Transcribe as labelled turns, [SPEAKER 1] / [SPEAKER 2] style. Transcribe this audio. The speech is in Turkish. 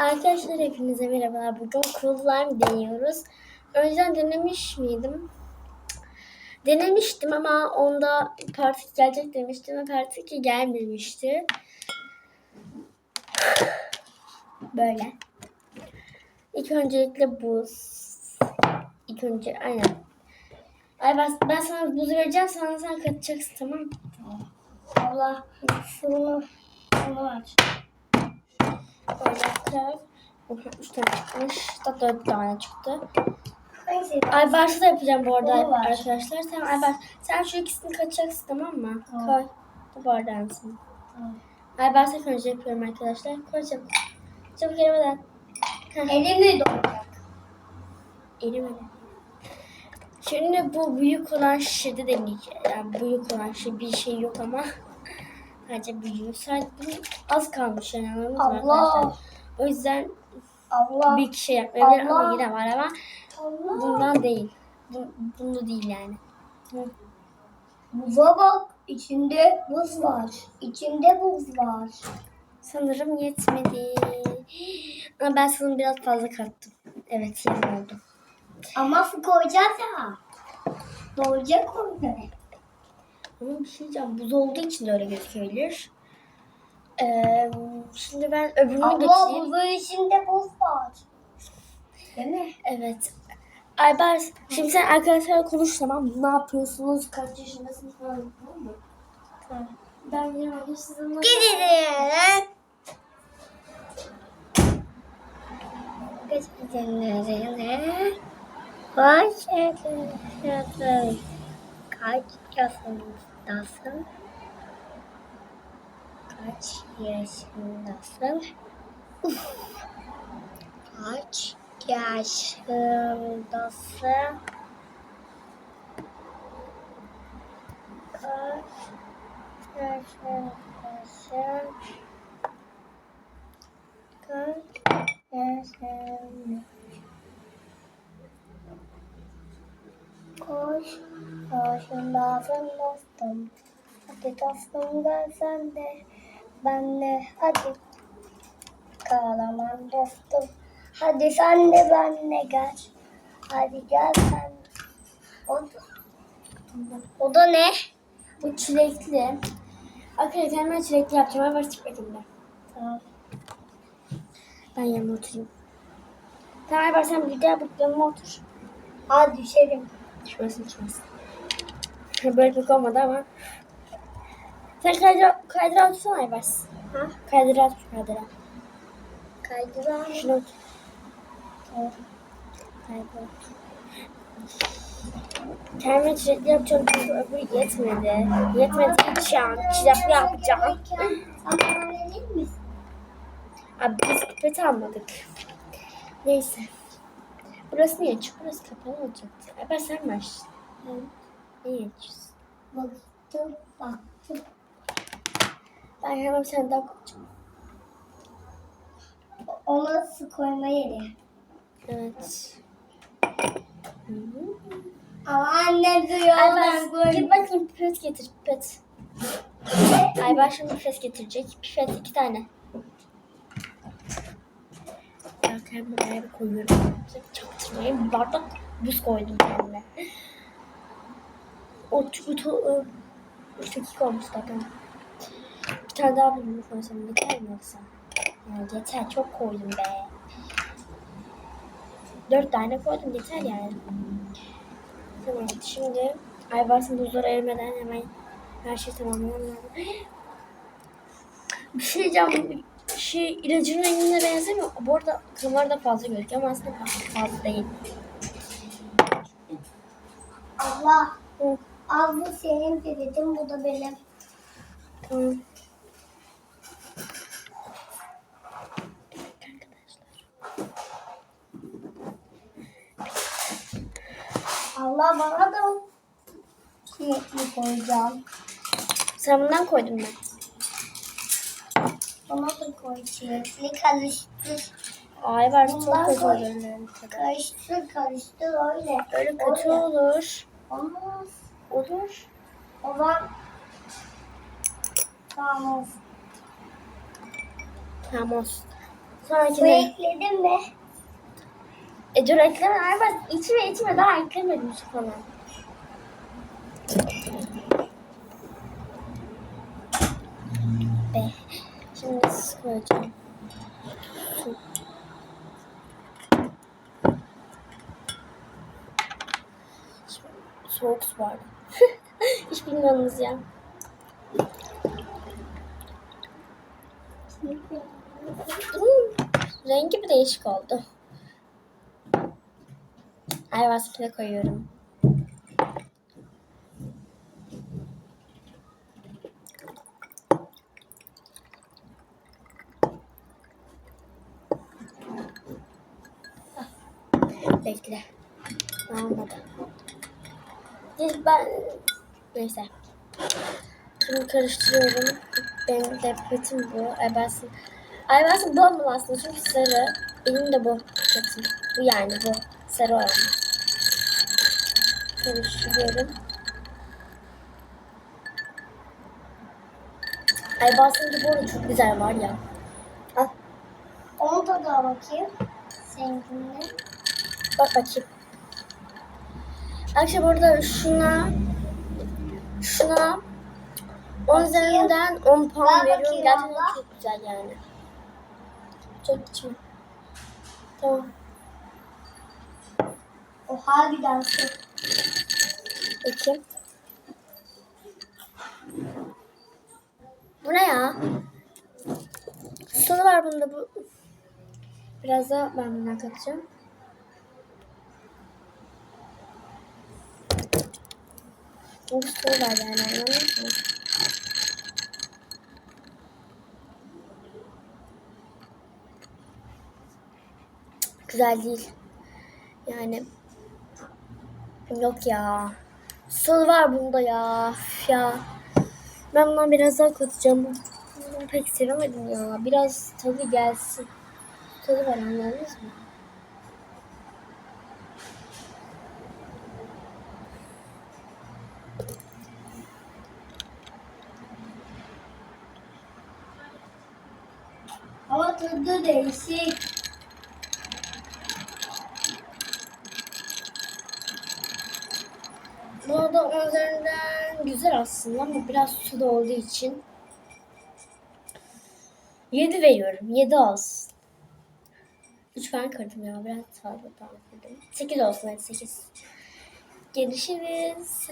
[SPEAKER 1] Arkadaşlar hepinize merhabalar. Bugün Lime deniyoruz. Önceden denemiş miydim? Denemiştim ama onda Part 2 gelecek demiştim ve Part 2 gelmemişti. Böyle. İlk öncelikle buz. İlk önce aynen. Ay ben, ben sana buzu vereceğim sonra sen katacaksın tamam mı?
[SPEAKER 2] Allah şunu şunu aç.
[SPEAKER 1] Böyle kır. Üç tane çıkmış. Da dört tane çıktı.
[SPEAKER 2] Neyse.
[SPEAKER 1] Ay başta da yapacağım bu arada arkadaşlar. Tamam ay baş. Sen şu ikisini kaçacaksın tamam mı?
[SPEAKER 2] Tamam.
[SPEAKER 1] Koy. Bu bardağın
[SPEAKER 2] Tamam.
[SPEAKER 1] Ay ben ilk önce yapıyorum arkadaşlar. Koy çabuk. Çabuk erimeden.
[SPEAKER 2] Elimi dolacak.
[SPEAKER 1] Erimeden. Şimdi bu büyük olan şişede deneyeceğiz. Yani büyük olan şey bir şey yok ama. Sadece büyüğü. Sadece az kalmış yani
[SPEAKER 2] Allah.
[SPEAKER 1] arkadaşlar? O yüzden
[SPEAKER 2] Allah.
[SPEAKER 1] bir şey yapmayabilir ama
[SPEAKER 2] Allah.
[SPEAKER 1] yine var ama
[SPEAKER 2] Allah.
[SPEAKER 1] bundan değil. Bu, bunu değil yani. Hı.
[SPEAKER 2] Buza bak. İçinde buz var. İçinde buz var.
[SPEAKER 1] Sanırım yetmedi. Ama ben sanırım biraz fazla kattım. Evet yarım oldu.
[SPEAKER 2] Ama su koyacağız ya. Dolacak orada.
[SPEAKER 1] Ama bir şey diyeceğim. Buz olduğu için de öyle gözükebilir. Ee, şimdi ben öbürünü
[SPEAKER 2] Allah
[SPEAKER 1] getireyim.
[SPEAKER 2] buzun içinde buz var. Değil mi?
[SPEAKER 1] Evet. Ayber, şimdi sen arkadaşlarla konuş tamam mı? Ne yapıyorsunuz? Kaç yaşındasınız falan tamam mı? Tamam. Ben yine arkadaşlarımla...
[SPEAKER 2] Gidelim. Kaç yaşındasın? Kaç yaşındasın? Kaç yaşındasın? Kaç yaşındasın? Kaç yaşındasın? Kaç yaşındasın? Koş, koşundasın dostum. Hadi dostum gel sen de, ben de hadi. Kahraman dostum. Hadi sen de benle gel. Hadi gel sen. O da, o da ne?
[SPEAKER 1] Bu çilekli. Arkadaşlar hemen çilekli yapacağım. Ayber çıkmadım ben.
[SPEAKER 2] Tamam.
[SPEAKER 1] Ben yanıma oturayım. Tamam Ayber sen bir daha yanıma otur.
[SPEAKER 2] Hadi düşelim.
[SPEAKER 1] Düşmesin düşmesin. Böyle pek olmadı ama. Sen kaydıra, kaydıra otursana Ayber.
[SPEAKER 2] Ha?
[SPEAKER 1] Kaydıra otur kaydıra.
[SPEAKER 2] Kaydıran.
[SPEAKER 1] Şuna otur.
[SPEAKER 2] Tamam.
[SPEAKER 1] Kaydıra. Kendime çilekli yapacağım çünkü öbürü yetmedi. Yetmedi hiç yani. Çilekli yapacağım.
[SPEAKER 2] Sen bana verir misin?
[SPEAKER 1] Abi biz pipet almadık. Neyse. Burası niye açık? Burası kapalı olacaktı. Ayber sen mi açtın? Niye açıyorsun?
[SPEAKER 2] Baktım, baktım.
[SPEAKER 1] Ben hemen daha koyacağım.
[SPEAKER 2] Ona su koyma yeri.
[SPEAKER 1] Evet.
[SPEAKER 2] Ama annem duyuyor.
[SPEAKER 1] Ayber
[SPEAKER 2] ben
[SPEAKER 1] git
[SPEAKER 2] koyayım.
[SPEAKER 1] bakayım pipet getir pipet. Ayber şimdi pipet getirecek. Pipet iki tane. Ben kendime buraya bir koyuyorum. Çaktırmayayım. Bardak buz koydum kendime. O çünkü o, üç dakika olmuş zaten. Bir tane daha bulmuş koysam yeter mi yoksa? Ya yeter çok koydum be. Dört tane koydum yeter yani. Tamam şimdi Aybars'ın buzları erimeden hemen her şey tamamlamam lazım. Bir şey diyeceğim. Şey ilacın rengine benzemiyor. Bu arada kamerada fazla gözüküyor ama aslında fazla değil.
[SPEAKER 2] Allah.
[SPEAKER 1] Hı,
[SPEAKER 2] Al bu senin pipetin, bu da benim.
[SPEAKER 1] tamam.
[SPEAKER 2] Allah bana da çilekli koyacağım.
[SPEAKER 1] Sen bundan koydum ben.
[SPEAKER 2] Bana da koy çilekli karıştır.
[SPEAKER 1] Aybars çok
[SPEAKER 2] Bundan
[SPEAKER 1] kötü olur.
[SPEAKER 2] Karıştır karıştır öyle.
[SPEAKER 1] Öyle kötü
[SPEAKER 2] Öyle.
[SPEAKER 1] olur.
[SPEAKER 2] Olmaz.
[SPEAKER 1] Olur.
[SPEAKER 2] O zaman tamam.
[SPEAKER 1] Tamam olsun.
[SPEAKER 2] Su
[SPEAKER 1] Sonrakine.
[SPEAKER 2] ekledin mi?
[SPEAKER 1] E dur ekleme. Ay bak içime içime daha eklemedim şu falan. Be. Şimdi su koyacağım. Su. Şimdi soğuk su vardı. Hiç bilmiyorsunuz ya. Hmm, rengi bir değişik oldu. Ayva sütüne koyuyorum. Ah, Bekle. Olmadı. Biz ben... Neyse. Şimdi karıştırıyorum. Benim de petim bu. Ayvasın. Ayvasın bu olmalı aslında çünkü sarı. Benim de bu. Bu yani bu. Sarı olan. Karıştırıyorum. Ayvasın bu arada çok güzel var ya. Al.
[SPEAKER 2] Onu da daha bakayım. Seninkine.
[SPEAKER 1] Bak bakayım. Akşam burada şuna şuna 10 üzerinden 10 puan
[SPEAKER 2] Ver
[SPEAKER 1] veriyorum. Gerçekten
[SPEAKER 2] abla.
[SPEAKER 1] çok güzel yani. Çok içme. Tamam.
[SPEAKER 2] O harbiden su.
[SPEAKER 1] Peki. Bu ne ya? Sonu var bunda bu. Biraz da ben bundan katacağım. Bu sonu var yani anladın mı? Güzel değil. Yani Yok ya. Sol var bunda ya. Ya. Ben bundan biraz daha katacağım. Bunu pek sevemedim ya. Biraz tadı gelsin. Tadı var anladınız mı?
[SPEAKER 2] Ama tadı değişik.
[SPEAKER 1] Onun üzerinden güzel aslında ama biraz su da olduğu için 7 veriyorum. 7 olsun. 3 ben kırdım ya. Biraz fazla daha kırdım. 8 olsun hadi 8. Görüşürüz.